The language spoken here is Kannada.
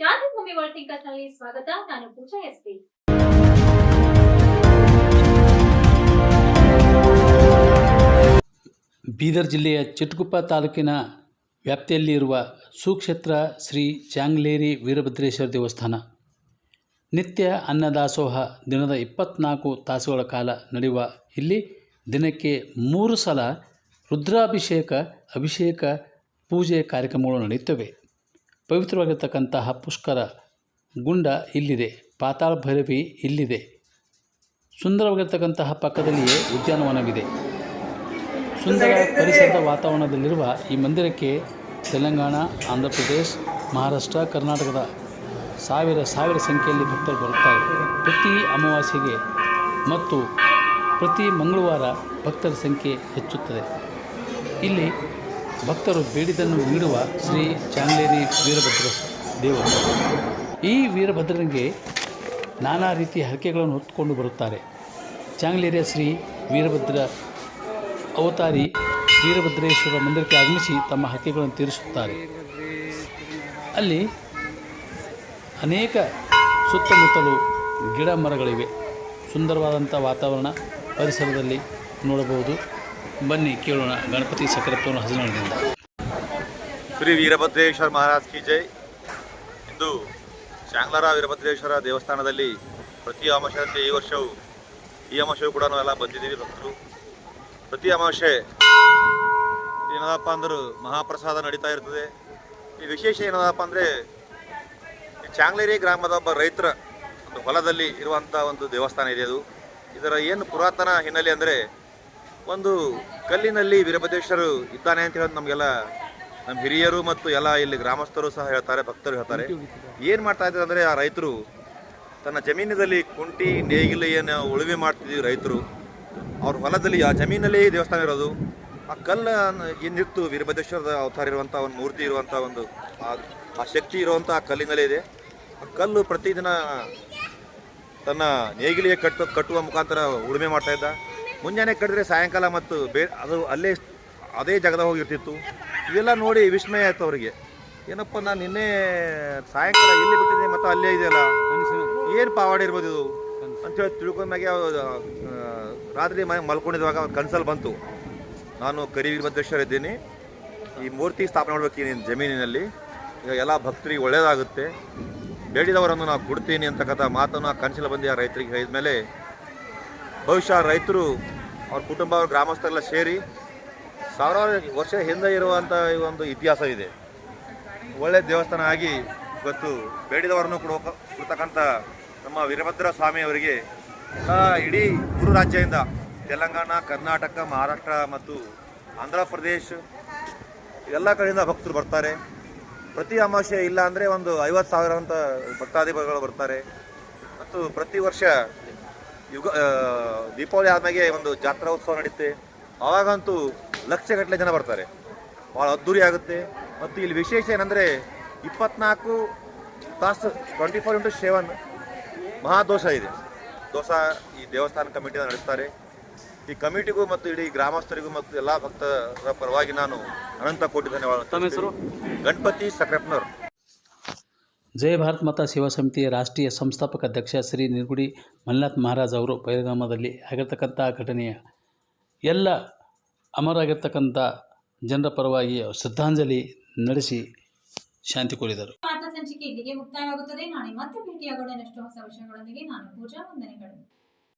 ಕ್ರಾಂತಿಭೂಮಿ ವರ್ಲ್ಡ್ನಲ್ಲಿ ಸ್ವಾಗತ. ನಾನು ಪೂಜಾ ಎಸ್ಪಿ ಬೀದರ್ ಜಿಲ್ಲೆಯ ಚಿಟ್ಕುಪ್ಪ ತಾಲೂಕಿನ ವ್ಯಾಪ್ತಿಯಲ್ಲಿರುವ ಸುಕ್ಷೇತ್ರ ಶ್ರೀ ಚಾಂಗ್ಲೇರಿ ವೀರಭದ್ರೇಶ್ವರ ದೇವಸ್ಥಾನ. ನಿತ್ಯ ಅನ್ನದಾಸೋಹ ದಿನದ ಇಪ್ಪತ್ನಾಲ್ಕು ತಾಸುಗಳ ಕಾಲ ನಡೆಯುವ ಇಲ್ಲಿ ದಿನಕ್ಕೆ ಮೂರು ಸಲ ರುದ್ರಾಭಿಷೇಕ, ಅಭಿಷೇಕ, ಪೂಜೆ ಕಾರ್ಯಕ್ರಮಗಳು ನಡೆಯುತ್ತವೆ. ಪವಿತ್ರವಾಗಿರ್ತಕ್ಕಂತಹ ಪುಷ್ಕರ ಗುಂಡ ಇಲ್ಲಿದೆ, ಪಾತಾಳ ಭೈರವಿ ಇಲ್ಲಿದೆ. ಸುಂದರವಾಗಿರ್ತಕ್ಕಂತಹ ಪಕ್ಕದಲ್ಲಿಯೇ ಉದ್ಯಾನವನವಿದೆ. ಸುಂದರ ಪರಿಸರದ ವಾತಾವರಣದಲ್ಲಿರುವ ಈ ಮಂದಿರಕ್ಕೆ ತೆಲಂಗಾಣ ಆಂಧ್ರ ಪ್ರದೇಶ್ ಮಹಾರಾಷ್ಟ್ರ, ಕರ್ನಾಟಕದ ಸಾವಿರ ಸಾವಿರ ಸಂಖ್ಯೆಯಲ್ಲಿ ಭಕ್ತರು ಬರುತ್ತಾರೆ. ಪ್ರತಿ ಅಮಾವಾಸ್ಯೆಗೆ ಮತ್ತು ಪ್ರತಿ ಮಂಗಳವಾರ ಭಕ್ತರ ಸಂಖ್ಯೆ ಹೆಚ್ಚುತ್ತದೆ. ಇಲ್ಲಿ ಭಕ್ತರು ಬೇಡಿದನ್ನು ನೀಡುವ ಶ್ರೀ ಚಾಂಗ್ಲೇರಿ ವೀರಭದ್ರ ದೇವರು. ಈ ವೀರಭದ್ರನಿಗೆ ನಾನಾ ರೀತಿಯ ಹರಕೆಗಳನ್ನು ಹೊತ್ತುಕೊಂಡು ಬರುತ್ತಾರೆ. ಚಾಂಗ್ಲೇರಿಯ ಶ್ರೀ ವೀರಭದ್ರ ಅವತಾರಿ ವೀರಭದ್ರೇಶ್ವರ ಮಂದಿರಕ್ಕೆ ಆಗಮಿಸಿ ತಮ್ಮ ಹರಕೆಗಳನ್ನು ತೀರಿಸುತ್ತಾರೆ. ಅಲ್ಲಿ ಅನೇಕ ಸುತ್ತಮುತ್ತಲು ಗಿಡ ಮರಗಳಿವೆ ಸುಂದರವಾದಂಥ ವಾತಾವರಣ ಪರಿಸರದಲ್ಲಿ ನೋಡಬಹುದು. ಬನ್ನಿ, ಕೇಳೋಣ. ಗಣಪತಿ ಸಕರತ್ವವನ್ನು ಹದಿನೇಳರಿಂದ ಶ್ರೀ ವೀರಭದ್ರೇಶ್ವರ ಮಹಾರಾಜ್ ಕಿ ಜೈ. ಇಂದು ಶಾಂಗ್ಲಾರ ವೀರಭದ್ರೇಶ್ವರ ದೇವಸ್ಥಾನದಲ್ಲಿ ಪ್ರತಿ ಅಮಾವಾಸ್ಯೆಯಂತೆ ಈ ವರ್ಷವೂ, ಈ ಅಮಾವಾಸ್ಯೆಯೂ ಕೂಡ ನಾವೆಲ್ಲ ಬಂದಿದ್ದೀವಿ ಭಕ್ತರು. ಪ್ರತಿ ಅಮಾವಾಸ್ಯೆ ಏನದಪ್ಪ ಅಂದ್ರೆ ಮಹಾಪ್ರಸಾದ ನಡೀತಾ ಇರ್ತದೆ. ಈ ವಿಶೇಷ ಏನದಪ್ಪ ಅಂದರೆ ಚಾಂಗ್ಲೇರಿ ಗ್ರಾಮದ ಒಬ್ಬ ರೈತರ ಒಂದು ಹೊಲದಲ್ಲಿ ಇರುವಂಥ ಒಂದು ದೇವಸ್ಥಾನ ಇದೆ ಅದು. ಇದರ ಏನು ಪುರಾತನ ಹಿನ್ನೆಲೆ ಅಂದರೆ ಒಂದು ಕಲ್ಲಿನಲ್ಲಿ ವೀರಭದ್ರೇಶ್ವರರು ಇದ್ದಾನೆ ಅಂತ ಹೇಳೋದು ನಮಗೆಲ್ಲ, ನಮ್ಮ ಹಿರಿಯರು ಮತ್ತು ಎಲ್ಲ ಇಲ್ಲಿ ಗ್ರಾಮಸ್ಥರು ಸಹ ಹೇಳ್ತಾರೆ, ಭಕ್ತರು ಹೇಳ್ತಾರೆ. ಏನು ಮಾಡ್ತಾ ಇದ್ದಾರೆ ಅಂದರೆ ಆ ರೈತರು, ತನ್ನ ಜಮೀನಿನಲ್ಲಿ ಕುಂಟಿ ನೇಗಿಲು ಏನು ಉಳುಮೆ ಮಾಡ್ತಿದ್ದೀವಿ ರೈತರು. ಅವ್ರ ಹೊಲದಲ್ಲಿ, ಆ ಜಮೀನಲ್ಲಿ ದೇವಸ್ಥಾನ ಇರೋದು. ಆ ಕಲ್ಲು ಏನಿತ್ತು ವೀರಭದ್ರೇಶ್ವರದ ಅವತಾರ ಇರುವಂಥ ಒಂದು ಮೂರ್ತಿ ಇರುವಂಥ ಒಂದು ಆ ಶಕ್ತಿ ಇರುವಂಥ ಆ ಕಲ್ಲಿನಲ್ಲೇ ಇದೆ. ಆ ಕಲ್ಲು ಪ್ರತಿದಿನ ತನ್ನ ನೇಗಿಲಿಗೆ ಕಟ್ಟು, ಕಟ್ಟುವ ಮುಖಾಂತರ ಉಳುಮೆ ಮಾಡ್ತಾ ಇದ್ದ. ಮುಂಜಾನೆ ಕಡಿದ್ರೆ ಸಾಯಂಕಾಲ ಮತ್ತು ಬೇ ಅದು ಅಲ್ಲೇ ಅದೇ ಜಾಗದಾಗ ಹೋಗಿರ್ತಿತ್ತು. ಇವೆಲ್ಲ ನೋಡಿ ವಿಸ್ಮಯ ಆಯ್ತು ಅವರಿಗೆ. ಏನಪ್ಪ, ನಾನು ನಿನ್ನೆ ಸಾಯಂಕಾಲ ಎಲ್ಲಿ ಬಿಟ್ಟಿದ್ದೆ ಮತ್ತು ಅಲ್ಲೇ ಇದೆಯಲ್ಲ? ಏನು ಪಾವಾಡ ಇರ್ಬೋದು ಇದು? ಅಂತೇಳಿ ತಿಳ್ಕೊಂಡಾಗೆ ರಾತ್ರಿ ಮನೆ ಮಲ್ಕೊಂಡಿದ್ದಾಗ ಅವ್ರ ಕನ್ಸಲ್ಲಿ ಬಂತು. ನಾನು ಕರಿ ಇದ್ದೀನಿ ಈ ಮೂರ್ತಿ ಸ್ಥಾಪನೆ ಮಾಡ್ಬೇಕು ನಿನ್ನ ಜಮೀನಿನಲ್ಲಿ. ಈಗ ಎಲ್ಲ ಭಕ್ತರಿಗೆ ಒಳ್ಳೆಯದಾಗುತ್ತೆ ಬೇಡಿದವರನ್ನು ನಾವು ಕೊಡ್ತೀನಿ ಅಂತಕ್ಕಂಥ ಮಾತನ್ನು ಕನಸಲ್ಲಿ ಬಂದು ಆ ರೈತರಿಗೆ. ಹೇಳಿದ ಮೇಲೆ ಬಹುಶಃ ರೈತರು ಅವ್ರ ಕುಟುಂಬ ಅವ್ರ ಗ್ರಾಮಸ್ಥರೆಲ್ಲ ಸೇರಿ ಸಾವಿರಾರು ವರ್ಷ ಹಿಂದೆ ಇರುವಂಥ ಈ ಒಂದು ಇತಿಹಾಸ ಇದೆ. ಒಳ್ಳೆ ದೇವಸ್ಥಾನ ಆಗಿ ಇವತ್ತು ಬೇಡಿದವರನ್ನು ಕೊಡುವ ಕೊಡ್ತಕ್ಕಂಥ ನಮ್ಮ ವೀರಭದ್ರ ಸ್ವಾಮಿ ಅವರಿಗೆ ಆ, ಇಡೀ ಮೂರು ರಾಜ್ಯದಿಂದ ತೆಲಂಗಾಣ ಕರ್ನಾಟಕ ಮಹಾರಾಷ್ಟ್ರ ಮತ್ತು ಆಂಧ್ರ ಪ್ರದೇಶ್ ಎಲ್ಲ ಕಡೆಯಿಂದ ಭಕ್ತರು ಬರ್ತಾರೆ. ಪ್ರತಿ ಅಮಾವಾಸ್ಯೆ ಇಲ್ಲ ಅಂದರೆ ಒಂದು ಐವತ್ತು ಸಾವಿರ ಅಂತ ಭಕ್ತಾದಿಗಳು ಬರ್ತಾರೆ. ಮತ್ತು ಪ್ರತಿ ವರ್ಷ ಯುಗ ದೀಪಾವಳಿ ಆದ್ಮೇಲೆ ಒಂದು ಜಾತ್ರಾ ಉತ್ಸವ ನಡೀತೆ. ಆವಾಗಂತೂ ಲಕ್ಷಗಟ್ಟಲೆ ಜನ ಬರ್ತಾರೆ. ಭಾಳ ಅದ್ದೂರಿ ಆಗುತ್ತೆ. ಮತ್ತು ಇಲ್ಲಿ ವಿಶೇಷ ಏನಂದರೆ ಇಪ್ಪತ್ನಾಲ್ಕು ತಾಸು ಟ್ವೆಂಟಿ ಫೋರ್ ಇಂಟು ಸೆವೆನ್ ಮಹಾದೋಷ ಇದೆ. ದೋಷ ಈ ದೇವಸ್ಥಾನ ಕಮಿಟಿನ ನಡೆಸ್ತಾರೆ. ಈ ಕಮಿಟಿಗೂ ಮತ್ತು ಇಡೀ ಗ್ರಾಮಸ್ಥರಿಗೂ ಮತ್ತು ಎಲ್ಲ ಭಕ್ತರ ಪರವಾಗಿ ನಾನು ಅನಂತ ಕೋಟಿ ಧನ್ಯವಾದ? ಗಣಪತಿ ಸಕ್ರಪ್ಪನವ್ರು ಜಯ ಭಾರತ್ ಮತ ಸೇವಾ ಸಮಿತಿಯ ರಾಷ್ಟ್ರೀಯ ಸಂಸ್ಥಾಪಕ ಅಧ್ಯಕ್ಷ ಶ್ರೀ ನಿರ್ಗುಡಿ ಮಲ್ನಾಥ್ ಮಹಾರಾಜ್ ಅವರು ಪರಿಣಾಮದಲ್ಲಿ ಆಗಿರ್ತಕ್ಕಂಥ ಘಟನೆಯ ಎಲ್ಲ ಅಮರಾಗಿರ್ತಕ್ಕಂಥ ಜನರ ಪರವಾಗಿ ಶ್ರದ್ಧಾಂಜಲಿ ನಡೆಸಿ ಶಾಂತಿ ಕೋರಿದರು. ಸಂಚಿಕೆ ಇಲ್ಲಿಗೆ ಮುಕ್ತಾಯವಾಗುತ್ತದೆ. ನಾಳೆ ಮತ್ತೆ ಭೇಟಿಯಾಗೋಣ. ಹೊಸ ವಿಷಯಗಳೊಂದಿಗೆ ನಾನು ಪೂಜಾ ವಂದನೆಗಳು.